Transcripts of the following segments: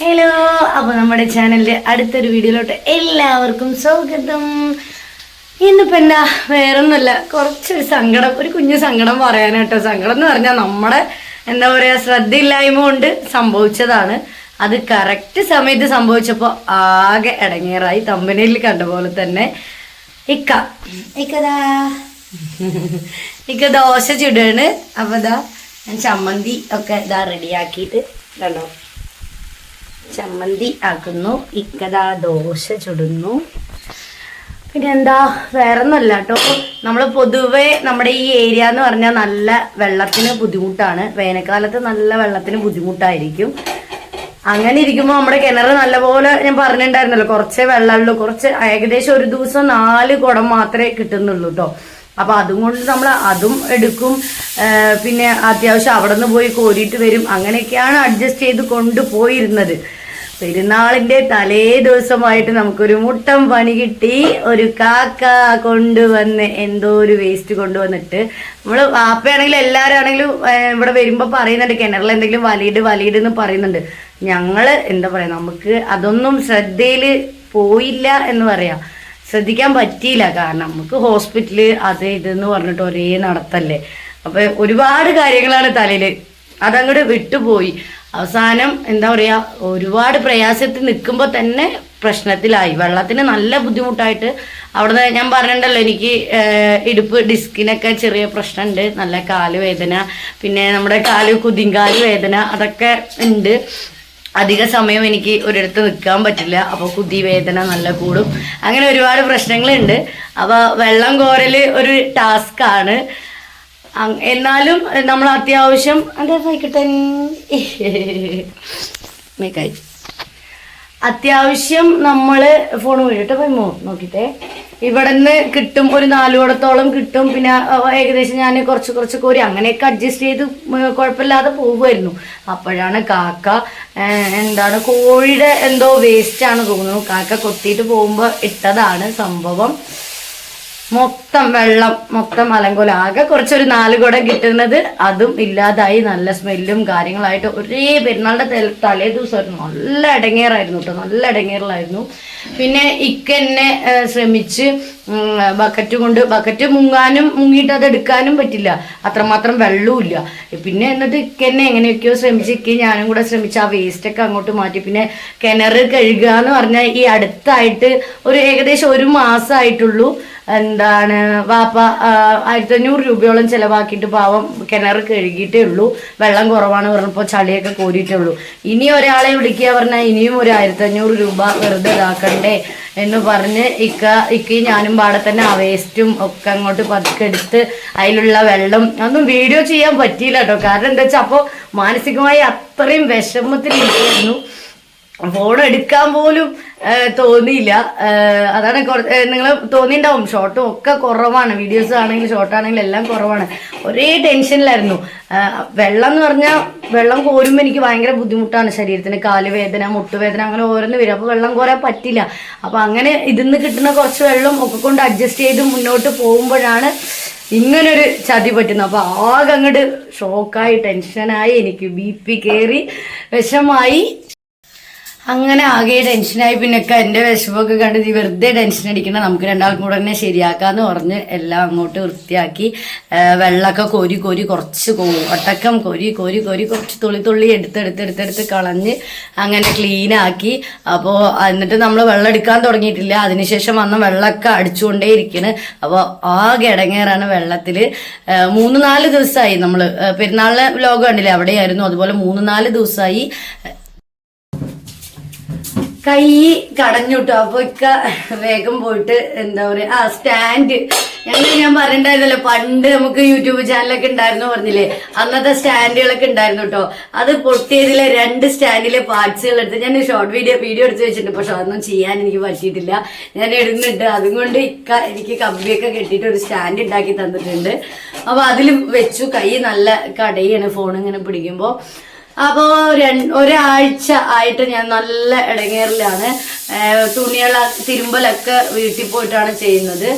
Hello അപ്പോൾ നമ്മുടെ ചാനലിലെ അടുത്തൊരു വീഡിയോയിലോട്ട് എല്ലാവർക്കും സ്വാഗതം. ഇന്നിപ്പോൾ എന്താ വേറൊന്നുമല്ല കുറച്ചൊരു സങ്കടം ഒരു കുഞ്ഞു സങ്കടം പറയാനാട്ടോ സങ്കടം എന്ന് പറഞ്ഞാൽ നമ്മുടെ എന്താ പറയാ ശ്രദ്ധയില്ലായ്മ കൊണ്ട് സംഭവിച്ചതാണ്. അത് കറക്റ്റ് സമയത്ത് സംഭവിച്ചപ്പോൾ ആകെ ഇടങ്ങേറായി. തമ്പനിയിൽ കണ്ട പോലെ തന്നെ. ഇക്ക. ഇക്കതാ. ഇക്ക ദോശ ചുടാണ്. അപ്പോൾ ഇതാ ഞാൻ ചമ്മന്തി ഒക്കെ ഇതാ റെഡിയാക്കിയിട്ട് കണ്ടോ. ചമ്മന്തി ആക്കുന്നു. ഇക്കതാ ദോശ ചുടുന്നു. പിന്നെ എന്താ വേറെ ഒന്നല്ല കേട്ടോ. നമ്മൾ പൊതുവെ നമ്മുടെ ഈ ഏരിയ എന്ന് പറഞ്ഞാൽ നല്ല വെള്ളത്തിന് ബുദ്ധിമുട്ടാണ്. വേനൽക്കാലത്ത് നല്ല വെള്ളത്തിന് ബുദ്ധിമുട്ടായിരിക്കും. അങ്ങനെ ഇരിക്കുമ്പോൾ നമ്മുടെ കിണർ നല്ലപോലെ ഞാൻ പറഞ്ഞിട്ടുണ്ടായിരുന്നല്ലോ കുറച്ചേ വെള്ളമുള്ളൂ. കുറച്ച് ഏകദേശം ഒരു ദിവസം നാല് കുടം മാത്രമേ കിട്ടുന്നുള്ളൂ കേട്ടോ. അപ്പൊ അതും കൊണ്ട് നമ്മൾ അതും എടുക്കും. പിന്നെ അത്യാവശ്യം അവിടെ നിന്ന് പോയി കോരിയിട്ട് വരും. അങ്ങനെയൊക്കെയാണ് അഡ്ജസ്റ്റ് ചെയ്ത് കൊണ്ടുപോയിരുന്നത് പെരുന്നാളിന്റെ തലേ ദിവസമായിട്ട് നമുക്കൊരു മുട്ടം പണി കിട്ടി. ഒരു കാക്ക കൊണ്ടുവന്ന് എന്തോ ഒരു വേസ്റ്റ് കൊണ്ടുവന്നിട്ട് നമ്മൾ വാപ്പയാണെങ്കിലും എല്ലാവരും ആണെങ്കിലും ഇവിടെ വരുമ്പോൾ പറയുന്നുണ്ട്. കിണറിൽ എന്തെങ്കിലും വലിയിട് വലിയിട് എന്ന് പറയുന്നുണ്ട്. ഞങ്ങൾ എന്താ പറയാ നമുക്ക് അതൊന്നും ശ്രദ്ധയിൽ പോയില്ല എന്ന് പറയാം. ശ്രദ്ധിക്കാൻ പറ്റിയില്ല. കാരണം നമുക്ക് ഹോസ്പിറ്റൽ അത് ഇതെന്ന് പറഞ്ഞിട്ട് ഒരേ നടത്തല്ലേ. അപ്പൊ ഒരുപാട് കാര്യങ്ങളാണ് തലയിൽ. അതങ്ങോട്ട് വിട്ടുപോയി. അവസാനം എന്താ പറയാ ഒരുപാട് പ്രയാസത്തിൽ നിൽക്കുമ്പോൾ തന്നെ പ്രശ്നത്തിലായി. വെള്ളത്തിന് നല്ല ബുദ്ധിമുട്ടായിട്ട് അവിടുന്ന് ഞാൻ പറഞ്ഞിട്ടുണ്ടല്ലോ എനിക്ക് ഇടുപ്പ് ഡിസ്കിനൊക്കെ ചെറിയ പ്രശ്നമുണ്ട് നല്ല കാൽ വേദന പിന്നെ നമ്മുടെ കാൽ കുതിങ്കാൽ വേദന അതൊക്കെ ഉണ്ട്. അധിക സമയം എനിക്ക് ഒരിടത്ത് നിൽക്കാൻ പറ്റില്ല. അപ്പോൾ കുതി വേദന നല്ല കൂടും. അങ്ങനെ ഒരുപാട് പ്രശ്നങ്ങളുണ്ട്. അപ്പോൾ വെള്ളം കോരൽ ഒരു ടാസ്ക്കാണ് എന്നാലും നമ്മൾ അത്യാവശ്യം സഹിക്കട്ടെ മേക്കായി അത്യാവശ്യം നമ്മൾ ഫോൺ വീഴട്ടെ പോയി നോക്കിട്ടെ ഇവിടെ നിന്ന് കിട്ടും ഒരു നാലുകൂടത്തോളം കിട്ടും. പിന്നെ ഏകദേശം ഞാൻ കുറച്ച് കുറച്ച് കോരി അങ്ങനെയൊക്കെ അഡ്ജസ്റ്റ് ചെയ്ത് കുഴപ്പമില്ലാതെ പോകുമായിരുന്നു അപ്പോഴാണ് കാക്ക എന്താണ് കോഴിയുടെ എന്തോ വേസ്റ്റ് ആണ് തോന്നുന്നു. കാക്ക കൊത്തിയിട്ട് പോകുമ്പോൾ ഇട്ടതാണ് സംഭവം. മൊത്തം വെള്ളം മൊത്തം അലങ്കോലം. ആകെ കുറച്ചൊരു നാല് കുടം കിട്ടുന്നത് അതും ഇല്ലാതായി നല്ല സ്മെല്ലും കാര്യങ്ങളായിട്ട് ഒരേ പെരുന്നാളുടെ തല- ദിവസമായിരുന്നു നല്ല ഇടങ്ങേറായിരുന്നു കേട്ടോ നല്ല ഇടങ്ങേറിലായിരുന്നു. പിന്നെ ഇക്കെന്നെ ശ്രമിച്ച് ബക്കറ്റ് കൊണ്ട് ബക്കറ്റ് മുങ്ങാനും മുങ്ങിയിട്ട് അത് എടുക്കാനും പറ്റില്ല. അത്രമാത്രം വെള്ളവും ഇല്ല പിന്നെ എന്നിട്ട് ഇക്കെന്നെ എങ്ങനെയൊക്കെയോ ശ്രമിച്ച് ഇക്കി ഞാനും കൂടെ ശ്രമിച്ച് ആ വേസ്റ്റൊക്കെ അങ്ങോട്ട് മാറ്റി. പിന്നെ കിണർ കഴുകുക എന്ന് പറഞ്ഞാൽ ഈ അടുത്തായിട്ട് ഒരു ഏകദേശം ഒരു മാസമായിട്ടുള്ളൂ എന്താണ് വാപ്പ ആയിരത്തി അഞ്ഞൂറ് രൂപയോളം ചിലവാക്കിയിട്ട് പാവം കിണർ കഴുകിയിട്ടേ ഉള്ളൂ. വെള്ളം കുറവാണ് പറഞ്ഞപ്പോൾ ചളിയൊക്കെ കോരിയിട്ടേ ഉള്ളൂ. ഇനി ഒരാളെ വിളിക്കുക പറഞ്ഞാൽ ഇനിയും ഒരു ആയിരത്തി അഞ്ഞൂറ് രൂപ വെറുതെ ഇതാക്കണ്ടേ എന്ന് പറഞ്ഞ് ഇക്ക ഇക്കയും ഞാനും പാടെ തന്നെ ആ വേസ്റ്റും ഒക്കെ അങ്ങോട്ട് പതുക്കെടുത്ത് അതിലുള്ള വെള്ളം. ഒന്നും വീഡിയോ ചെയ്യാൻ പറ്റിയില്ല കേട്ടോ. കാരണം എന്താ വെച്ചാൽ അപ്പോൾ മാനസികമായി അത്രയും വിഷമത്തിലിരിക്കുന്നു. ഫോൺ എടുക്കാൻ പോലും തോന്നിയില്ല. അതാണ് നിങ്ങൾ തോന്നിയിട്ടുണ്ടാവും ഷോർട്ടും ഒക്കെ കുറവാണ്. വീഡിയോസ് ആണെങ്കിലും ഷോർട്ട് ആണെങ്കിലും എല്ലാം കുറവാണ്. ഒരേ ടെൻഷനിലായിരുന്നു വെള്ളം എന്ന് പറഞ്ഞാൽ വെള്ളം കോരുമ്പോൾ എനിക്ക് ഭയങ്കര ബുദ്ധിമുട്ടാണ് ശരീരത്തിന്. കാലുവേദന മുട്ടുവേദന അങ്ങനെ ഓരോന്ന് വരും. അപ്പോൾ വെള്ളം കോരാൻ പറ്റില്ല. അപ്പോൾ അങ്ങനെ ഇതിന്ന് കിട്ടുന്ന കുറച്ച് വെള്ളം ഒക്കെ കൊണ്ട് അഡ്ജസ്റ്റ് ചെയ്ത് മുന്നോട്ട് പോകുമ്പോഴാണ് ഇങ്ങനൊരു ചതി പറ്റുന്നത്. അപ്പോൾ ആകെ അങ്ങോട്ട് ഷോക്കായി ടെൻഷനായി എനിക്ക് ബി പി കയറി വിഷമായി. അങ്ങനെ ആകെ ടെൻഷനായി. പിന്നൊക്കെ എന്റെ വിഷമൊക്കെ കണ്ട് നീ വെറുതെ ടെൻഷൻ അടിക്കണം നമുക്ക് രണ്ടാൾക്കും കൂടെ തന്നെ ശരിയാക്കാന്ന് പറഞ്ഞ് എല്ലാം അങ്ങോട്ട് വൃത്തിയാക്കി. വെള്ളമൊക്കെ കോരി കോരി കുറച്ച് ഒട്ടക്കം കോരി കോരി കോരി കുറച്ച് തുള്ളി തുള്ളി എടുത്തെടുത്തെടുത്തെടുത്ത് എടുത്തെടുത്ത് കളഞ്ഞ് അങ്ങനെ ക്ലീൻ ആക്കി. അപ്പോൾ എന്നിട്ട് നമ്മൾ വെള്ളം എടുക്കാൻ തുടങ്ങിയിട്ടില്ല. അതിനുശേഷം വന്ന വെള്ളമൊക്കെ അടിച്ചുകൊണ്ടേ ഇരിക്കണ്. അപ്പോൾ ആകെ ഇടങ്ങേറാണ് വെള്ളത്തിൽ മൂന്ന് നാല് ദിവസമായി നമ്മൾ പെരുന്നാളിലെ ലോകം കണ്ടില്ലേ? അവിടെയായിരുന്നു. അതുപോലെ മൂന്ന് നാല് ദിവസമായി. കൈ കടഞ്ഞു കേട്ടോ അപ്പൊ ഇക്ക വേഗം പോയിട്ട് എന്താ പറയാ ആ സ്റ്റാൻഡ്. ഞങ്ങൾ ഞാൻ പറഞ്ഞിട്ടുണ്ടായിരുന്നല്ലോ പണ്ട് നമുക്ക് യൂട്യൂബ് ചാനലൊക്കെ ഉണ്ടായിരുന്നു പറഞ്ഞില്ലേ? അന്നത്തെ സ്റ്റാൻഡുകളൊക്കെ ഉണ്ടായിരുന്നു കേട്ടോ അത് പൊട്ടിയതിലെ രണ്ട് സ്റ്റാൻഡിലെ പാർട്സുകൾ എടുത്ത് ഞാൻ ഷോർട്ട് വീഡിയോ വീഡിയോ എടുത്ത് വെച്ചിട്ടുണ്ട്. പക്ഷെ അതൊന്നും ചെയ്യാൻ എനിക്ക് പറ്റിയിട്ടില്ല. ഞാൻ ഇടുന്നുണ്ട്. അതും കൊണ്ട് ഇക്ക എനിക്ക് കമ്പിയൊക്കെ കെട്ടിയിട്ട് ഒരു സ്റ്റാൻഡ് ഉണ്ടാക്കി തന്നിട്ടുണ്ട്. അപ്പൊ അതിൽ വെച്ചു. കൈ നല്ല കടയാണ്. ഫോൺ ഇങ്ങനെ പിടിക്കുമ്പോൾ അപ്പോ രണ്ട് ഒരാഴ്ച ആയിട്ട് ഞാൻ നല്ല ഇടങ്ങേറിലാണ്. തുണികൾ തിരുമ്പലൊക്കെ വീട്ടിൽ പോയിട്ടാണ് ചെയ്യുന്നത്.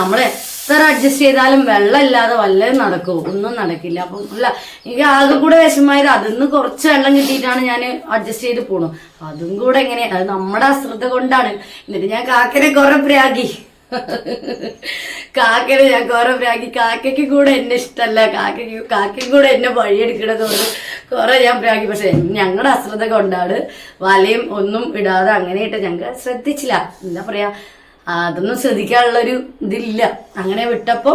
നമ്മൾ എത്ര അഡ്ജസ്റ്റ് ചെയ്താലും വെള്ളം ഇല്ലാതെ വല്ലതും നടക്കും. ഒന്നും നടക്കില്ല. അപ്പം അല്ല എനിക്ക് ആകെ കൂടെ വിഷമായത് അതിന്ന് കുറച്ച് വെള്ളം കിട്ടിയിട്ടാണ് ഞാൻ അഡ്ജസ്റ്റ് ചെയ്ത് പോണു അതും കൂടെ എങ്ങനെയാണ് അത് നമ്മുടെ അശ്രദ്ധ കൊണ്ടാണ്. എന്നിട്ട് ഞാൻ കാക്കനെ കുറെ പ്രാഗി. കാക്കനെ ഞാൻ കുറെ കാക്കയ്ക്ക് കൂടെ എന്നെ ഇഷ്ടമല്ല കാക്കയ്ക്ക് കാക്കയ്ക്ക് കൂടെ എന്നെ വഴിയെടുക്കണത് കൊണ്ട് കുറെ ഞാൻ പ്രാഗി പക്ഷെ ഞങ്ങളുടെ അശ്രദ്ധ കൊണ്ടാണ് വലയും ഒന്നും ഇടാതെ അങ്ങനെയിട്ട് ഞങ്ങൾ ശ്രദ്ധിച്ചില്ല. എന്താ പറയാ? അതൊന്നും ശ്രദ്ധിക്കാനുള്ളൊരു ഇതില്ല. അങ്ങനെ വിട്ടപ്പോ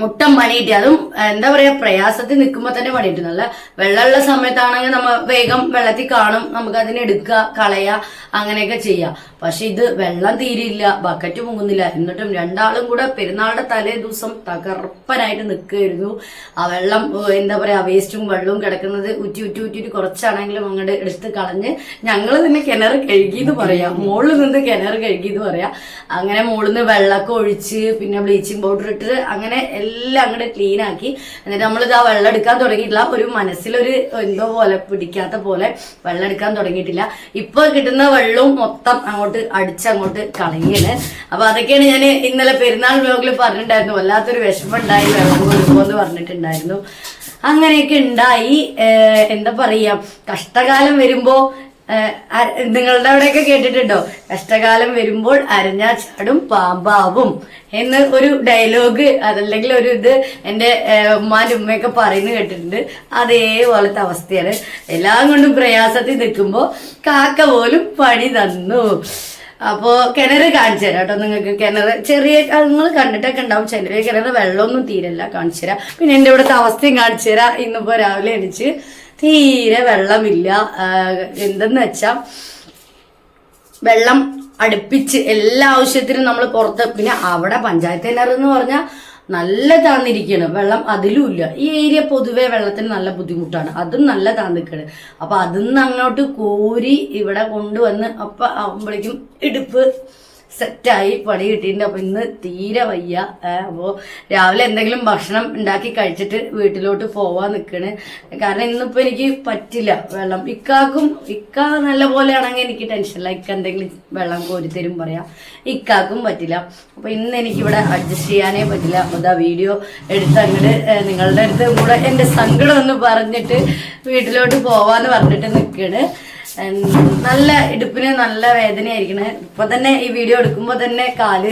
മുട്ടം പണി കിട്ടി അതും എന്താ പറയാ പ്രയാസത്തിൽ നിൽക്കുമ്പോൾ തന്നെ പണി കിട്ടി നല്ല വെള്ളമുള്ള സമയത്താണെങ്കിൽ നമ്മ വേഗം വെള്ളത്തിൽ കാണും. നമുക്ക് അതിനെ എടുക്കുക കളയുക അങ്ങനെയൊക്കെ ചെയ്യാം. പക്ഷെ ഇത് വെള്ളം തീരില്ല ബക്കറ്റ് മുങ്ങുന്നില്ല എന്നിട്ടും രണ്ടാളും കൂടെ പെരുന്നാളുടെ തലേ ദിവസം തകർപ്പനായിട്ട് നിൽക്കുകയായിരുന്നു. ആ വെള്ളം എന്താ പറയാ വേസ്റ്റും വെള്ളവും കിടക്കുന്നത് ഉറ്റി ഉറ്റി ഉറ്റിട്ട് കുറച്ചാണെങ്കിലും അങ്ങോട്ട് എടുത്ത് കളഞ്ഞ് ഞങ്ങൾ തന്നെ കിണർ കഴുകിയെന്ന് പറയാം. മുകളിൽ നിന്ന് കിണർ കഴുകിയെന്ന് പറയാം. അങ്ങനെ മുകളിൽ നിന്ന് വെള്ളമൊക്കെ ഒഴിച്ച് പിന്നെ ബ്ലീച്ചിങ് പൗഡർ ഇട്ട് അങ്ങനെ എല്ലാം അങ്ങോട്ട് ക്ലീൻ ആക്കി. എന്നിട്ട് നമ്മളിത് ആ വെള്ളം എടുക്കാൻ തുടങ്ങിയിട്ടില്ല. ഒരു മനസ്സിലൊരു എന്തോ പോലെ പിടിക്കാത്ത പോലെ വെള്ളം എടുക്കാൻ തുടങ്ങിയിട്ടില്ല. ഇപ്പൊ കിട്ടുന്ന വെള്ളവും മൊത്തം അങ്ങോട്ട് അടിച്ചങ്ങോട്ട് കളങ്ങിയത് അപ്പൊ അതൊക്കെയാണ് ഞാൻ ഇന്നലെ പെരുന്നാൾ വ്ലോഗിൽ പറഞ്ഞിട്ടുണ്ടായിരുന്നു. വല്ലാത്തൊരു വിഷമമുണ്ടായി വെള്ളം കൊടുക്കുമോ എന്ന് പറഞ്ഞിട്ടുണ്ടായിരുന്നു. അങ്ങനെയൊക്കെ ഉണ്ടായി. എന്താ പറയാ? കഷ്ടകാലം വരുമ്പോ നിങ്ങളുടെ അവിടെയൊക്കെ കേട്ടിട്ടുണ്ടോ? കഷ്ടകാലം വരുമ്പോൾ അരഞ്ഞാ ചാടും പാമ്പാവും എന്ന് ഒരു ഡയലോഗ് അതല്ലെങ്കിൽ ഒരു ഇത് എന്റെ ഉമ്മാന്റെ ഉമ്മയൊക്കെ പറയുന്നത് കേട്ടിട്ടുണ്ട്. അതേപോലത്തെ അവസ്ഥയാണ്. എല്ലാം കൊണ്ടും പ്രയാസത്തിൽ നിൽക്കുമ്പോൾ കാക്ക പോലും പണി തന്നു. അപ്പോ കിണർ കാണിച്ചു തരാം കേട്ടോ നിങ്ങൾക്ക്. കിണർ ചെറിയ നിങ്ങൾ കണ്ടിട്ടൊക്കെ ഉണ്ടാവും. ചെറിയ കിണർ വെള്ളമൊന്നും തീരല്ല. കാണിച്ചു തരാം. പിന്നെ എന്റെ ഇവിടുത്തെ അവസ്ഥയും കാണിച്ചു തരാം. ഇന്നിപ്പോ രാവിലെ എണിച്ച് തീരെ വെള്ളമില്ല. എന്തെന്ന് വെച്ചാ വെള്ളം അടുപ്പിച്ച് എല്ലാ ആവശ്യത്തിനും നമ്മൾ പുറത്ത് പിന്നെ അവിടെ പഞ്ചായത്ത് കിണർ എന്ന് പറഞ്ഞാൽ നല്ല താന്നിരിക്കുകയാണ് വെള്ളം അതിലുമില്ല ഈ ഏരിയ പൊതുവെ വെള്ളത്തിന് നല്ല ബുദ്ധിമുട്ടാണ്. അതും നല്ല താന്നിക്കാണ്. അപ്പൊ അതിന്ന് അങ്ങോട്ട് കോരി ഇവിടെ കൊണ്ടുവന്ന് അപ്പൊ ആകുമ്പോഴേക്കും ഇടുപ്പ് സെറ്റായി പണി കിട്ടിയിട്ടുണ്ട് അപ്പൊ ഇന്ന് തീരെ വയ്യ. അപ്പോൾ അപ്പോ രാവിലെ എന്തെങ്കിലും ഭക്ഷണം ഉണ്ടാക്കി കഴിച്ചിട്ട് വീട്ടിലോട്ട് പോവാൻ നിൽക്കണ് കാരണം ഇന്നിപ്പോ എനിക്ക് പറ്റില്ല വെള്ളം. ഇക്കാക്കും ഇക്ക നല്ല പോലെ ആണെങ്കിൽ എനിക്ക് ടെൻഷനില്ല ഇക്ക എന്തെങ്കിലും വെള്ളം കോരിത്തരും പറയാം. ഇക്കാക്കും പറ്റില്ല. അപ്പൊ ഇന്ന് എനിക്ക് ഇവിടെ അഡ്ജസ്റ്റ് ചെയ്യാനേ പറ്റില്ല. അപ്പൊ ഇതാ വീഡിയോ എടുത്ത് അങ്ങോട്ട് നിങ്ങളുടെ അടുത്ത് കൂടെ എന്റെ സങ്കടം ഒന്ന് പറഞ്ഞിട്ട് വീട്ടിലോട്ട് പോവാന്ന് പറഞ്ഞിട്ട് നിൽക്കണ് നല്ല ഇടുപ്പിന് നല്ല വേദനയായിരിക്കണേ. ഇപ്പൊ തന്നെ ഈ വീഡിയോ എടുക്കുമ്പോ തന്നെ കാൽ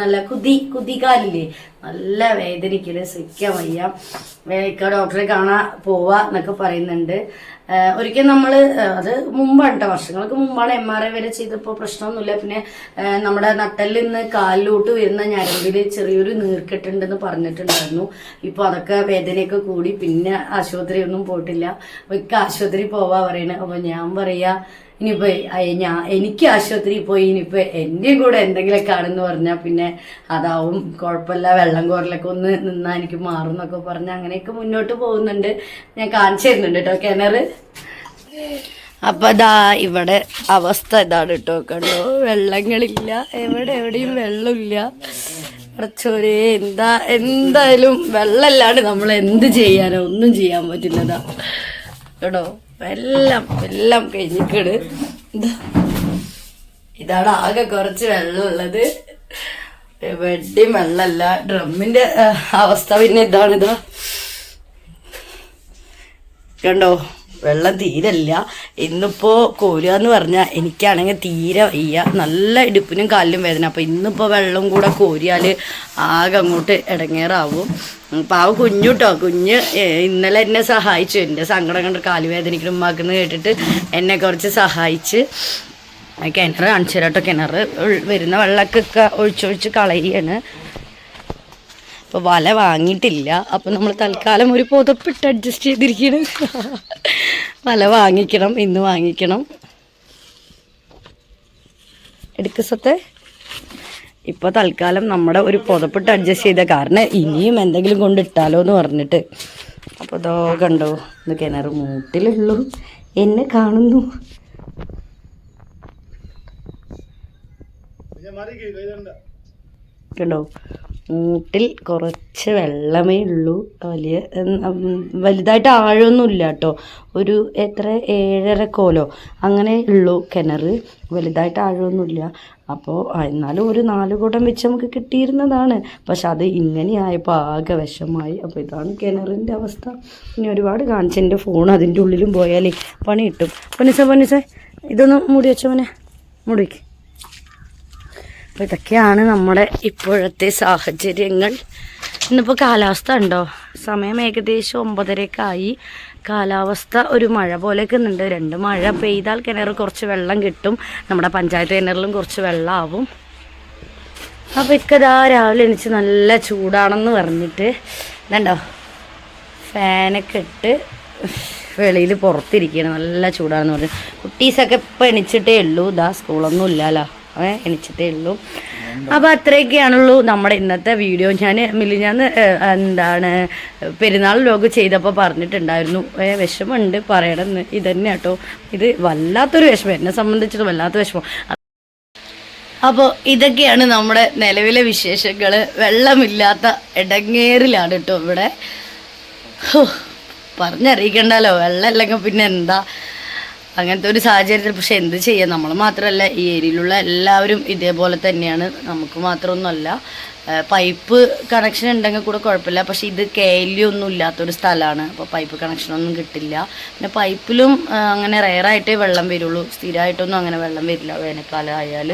നല്ല കുതി കുതി കാലില്ലേ നല്ല വേദനിക്കൽ സഹിക്കാൻ വയ്യ. വേക്ക ഡോക്ടറെ കാണാൻ പോവാ എന്നൊക്കെ പറയുന്നുണ്ട്. ഒരിക്കൽ നമ്മൾ അത് മുമ്പാണ് കേട്ടോ വർഷങ്ങൾക്ക് മുമ്പാണ് എം ആർ ഐ വരെ ചെയ്തപ്പോൾ പ്രശ്നമൊന്നുമില്ല. പിന്നെ നമ്മുടെ നട്ടലിൽ നിന്ന് കാലിലോട്ട് വരുന്ന ഞരമ്പിൽ ചെറിയൊരു നീർക്കെട്ടുണ്ടെന്ന് പറഞ്ഞിട്ടുണ്ടായിരുന്നു. ഇപ്പോൾ അതൊക്കെ വേദനയൊക്കെ കൂടി. പിന്നെ ആശുപത്രി ഒന്നും പോയിട്ടില്ല മിക്ക ആശുപത്രി പോവാ പറയണേ. അപ്പോൾ ഞാൻ പറയാ ഇനിയിപ്പോ ഞാൻ എനിക്ക് ആശുപത്രിയിൽ പോയി ഇനിയിപ്പോ എന്റെ കൂടെ എന്തെങ്കിലുമൊക്കെ ആണെന്ന് പറഞ്ഞാൽ പിന്നെ അതാവും. കുഴപ്പമില്ല. വെള്ളം കോരലൊക്കെ ഒന്ന് നിന്നാ എനിക്ക് മാറും എന്നൊക്കെ പറഞ്ഞ് അങ്ങനെയൊക്കെ മുന്നോട്ട് പോകുന്നുണ്ട്. ഞാൻ കാണിച്ചു തരുന്നുണ്ട് കേട്ടോ കിണറ്. അപ്പൊ ദാ ഇവിടെ അവസ്ഥ ഇതാണ് കേട്ടോ കണ്ടോ? വെള്ളങ്ങളില്ല. എവിടെ എവിടെയും വെള്ളമില്ല. കുറച്ചൊരേ എന്താ എന്തായാലും വെള്ളമില്ലാണ്ട് നമ്മൾ എന്ത് ചെയ്യാനോ? ഒന്നും ചെയ്യാൻ പറ്റില്ലതാ കേട്ടോ? എല്ലാം എല്ലാം കഴിഞ്ഞിക്കണ്. ഇതാ ഇതാണ് ആകെ കുറച്ച് വെള്ളമുള്ളത്. വെട്ടി വെള്ളമല്ല ഡ്രമ്മിന്റെ അവസ്ഥ പിന്നെ ഇതാണിതാ ഇതാ. കണ്ടോ? വെള്ളം തീരല്ല. ഇന്നിപ്പോ കോരുക എന്ന് പറഞ്ഞാൽ എനിക്കാണെങ്കിൽ തീരെ വയ്യ. നല്ല ഇടുപ്പിനും കാലിലും വേദന. അപ്പോൾ ഇന്നിപ്പോ വെള്ളം കൂടെ കോരിയാൽ ആകെ അങ്ങോട്ട് ഇടങ്ങേറാവും പാവ കുഞ്ഞുട്ടോ കുഞ്ഞ് ഇന്നലെ എന്നെ സഹായിച്ചു. എന്റെ സങ്കടം കണ്ട് കാലുവേദനയ്ക്ക് ഉമ്മാക്കെന്ന് കേട്ടിട്ട് എന്നെ കുറച്ച് സഹായിച്ച്. കിണർ കാണിച്ചു തരാം കേട്ടോ കിണർ വരുന്ന വെള്ളമൊക്കെ ഒഴിച്ചൊഴിച്ച് കളയാണ്. അപ്പോൾ വല വാങ്ങിയിട്ടില്ല. അപ്പോൾ നമ്മൾ തൽക്കാലം ഒരു പുതപ്പിട്ട് അഡ്ജസ്റ്റ് ചെയ്തിരിക്കണം. വല വാങ്ങിക്കണം ഇന്ന് വാങ്ങിക്കണം. എടുക്ക സത്തെ. ഇപ്പോൾ തൽക്കാലം നമ്മുടെ ഒരു പുതപ്പിട്ട് അഡ്ജസ്റ്റ് ചെയ്ത കാരണം ഇനിയും എന്തെങ്കിലും കൊണ്ടിട്ടാലോ എന്ന് പറഞ്ഞിട്ട്. അപ്പോൾ ഇതോ കണ്ടോ ഇത് കിണർ മൂട്ടിലുള്ളൂ എന്നെ കാണുന്നു. കണ്ടോ? മൂട്ടിൽ കുറച്ച് വെള്ളമേ ഉള്ളൂ. വലിയ വലുതായിട്ട് ആഴമൊന്നുമില്ല കേട്ടോ. ഒരു എത്ര ഏഴര കോലോ അങ്ങനെ ഉള്ളൂ കിണർ. വലുതായിട്ട് ആഴമൊന്നുമില്ല. അപ്പോൾ എന്നാലും ഒരു നാല് കൂട്ടം വെച്ച് നമുക്ക് കിട്ടിയിരുന്നതാണ്. പക്ഷെ അത് ഇങ്ങനെയായപ്പോൾ ആകെ വിഷമായി. അപ്പോൾ ഇതാണ് കിണറിന്റെ അവസ്ഥ. ഇനി ഒരുപാട് കാണിച്ചു എന്റെ ഫോൺ അതിന്റെ ഉള്ളിലും പോയാലേ പണി കിട്ടും. പൊന്നിസ പൊന്നിസ ഇതൊന്ന് മൂടി വെച്ചവനെ മൂടി വയ്ക്ക് അപ്പോൾ ഇതൊക്കെയാണ് നമ്മുടെ ഇപ്പോഴത്തെ സാഹചര്യങ്ങൾ. ഇന്നിപ്പോൾ കാലാവസ്ഥ ഉണ്ടോ? സമയം ഏകദേശം ഒമ്പതരയൊക്കെ ആയി കാലാവസ്ഥ ഒരു മഴ പോലെയൊക്കെ ഉണ്ട് രണ്ട് മഴ പെയ്താൽ കിണർ കുറച്ച് വെള്ളം കിട്ടും. നമ്മുടെ പഞ്ചായത്ത് കിണറിലും കുറച്ച് വെള്ളമാവും. അപ്പോൾ ഇക്കതാ രാവിലെ എണീച്ച് നല്ല ചൂടാണെന്ന് പറഞ്ഞിട്ട് ഇതുണ്ടോ? ഫാനൊക്കെ ഇട്ട് വെളിയിൽ പുറത്തിരിക്കുകയാണ്. നല്ല ചൂടാണെന്ന് പറഞ്ഞു. കുട്ടീസൊക്കെ ഇപ്പം എണിച്ചിട്ടേ ഉള്ളൂ. ഇതാ സ്കൂളൊന്നും ഇല്ലല്ലോ എണിച്ചിട്ടേ ഉള്ളൂ. അപ്പോൾ അത്രയൊക്കെയാണുള്ളൂ നമ്മുടെ ഇന്നത്തെ വീഡിയോ. ഞാൻ മിലിഞ്ഞാന്ന് എന്താണ് പെരുന്നാൾ ലോഗ് ചെയ്തപ്പോൾ പറഞ്ഞിട്ടുണ്ടായിരുന്നു. വിഷമമുണ്ട് പറയണമെന്ന് ഇതന്നെ കേട്ടോ. ഇത് വല്ലാത്തൊരു വിഷമം. എന്നെ സംബന്ധിച്ചിട്ട് വല്ലാത്ത വിഷമം. അപ്പോൾ ഇതൊക്കെയാണ് നമ്മുടെ നിലവിലെ വിശേഷങ്ങൾ വെള്ളമില്ലാത്ത ഇടങ്ങേറിലാണ് കേട്ടോ ഇവിടെ. പറഞ്ഞറിയിക്കണ്ടല്ലോ. വെള്ളം ഇല്ലെങ്കിൽ പിന്നെ എന്താ? അങ്ങനത്തെ ഒരു സാഹചര്യത്തിൽ പക്ഷെ എന്ത് ചെയ്യാം? നമ്മൾ മാത്രമല്ല ഈ ഏരിയയിലുള്ള എല്ലാവരും ഇതേപോലെ തന്നെയാണ്. നമുക്ക് മാത്രമൊന്നുമല്ല പൈപ്പ് കണക്ഷൻ ഉണ്ടെങ്കിൽ കൂടെ കുഴപ്പമില്ല. പക്ഷേ ഇത് കേലി ഒന്നും ഇല്ലാത്തൊരു സ്ഥലമാണ്. അപ്പോൾ പൈപ്പ് കണക്ഷനൊന്നും കിട്ടില്ല. പിന്നെ പൈപ്പിലും അങ്ങനെ റെയറായിട്ടേ വെള്ളം വരുള്ളൂ. സ്ഥിരമായിട്ടൊന്നും അങ്ങനെ വെള്ളം വരില്ല വേനൽക്കാലം ആയാൽ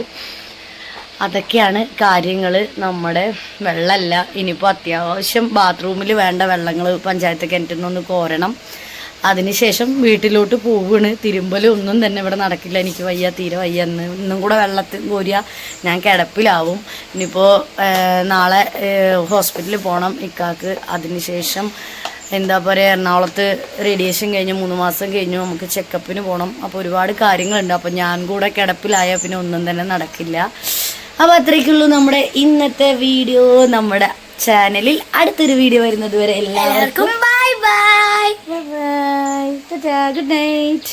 അതൊക്കെയാണ് കാര്യങ്ങൾ നമ്മുടെ വെള്ളമല്ല. ഇനിയിപ്പോൾ അത്യാവശ്യം ബാത്റൂമിൽ വേണ്ട വെള്ളങ്ങൾ പഞ്ചായത്ത് കിണറ്റിൽ നിന്നൊന്ന് കോരണം. അതിനുശേഷം വീട്ടിലോട്ട് പോവുകയാണ് തിരുമ്പലും ഒന്നും തന്നെ ഇവിടെ നടക്കില്ല. എനിക്ക് വയ്യ തീരെ വയ്യ. എന്ന് ഇന്നും കൂടെ വെള്ളത്തിൽ കോരിയ ഞാൻ കിടപ്പിലാവും. ഇനിയിപ്പോൾ നാളെ ഹോസ്പിറ്റലിൽ പോകണം ഇക്കാക്ക്. അതിനുശേഷം എന്താ പറയുക എറണാകുളത്ത് റേഡിയേഷൻ കഴിഞ്ഞ് മൂന്ന് മാസം കഴിഞ്ഞു നമുക്ക് ചെക്കപ്പിന് പോകണം അപ്പോൾ ഒരുപാട് കാര്യങ്ങളുണ്ട്. അപ്പോൾ ഞാൻ കൂടെ കിടപ്പിലായ പിന്നെ ഒന്നും തന്നെ നടക്കില്ല. അപ്പോൾ അത്രയ്ക്കുള്ളൂ നമ്മുടെ ഇന്നത്തെ വീഡിയോ. നമ്മുടെ ചാനലിൽ അടുത്തൊരു വീഡിയോ വരുന്നത് വരെ എല്ലാവർക്കും bye bye bye bye good night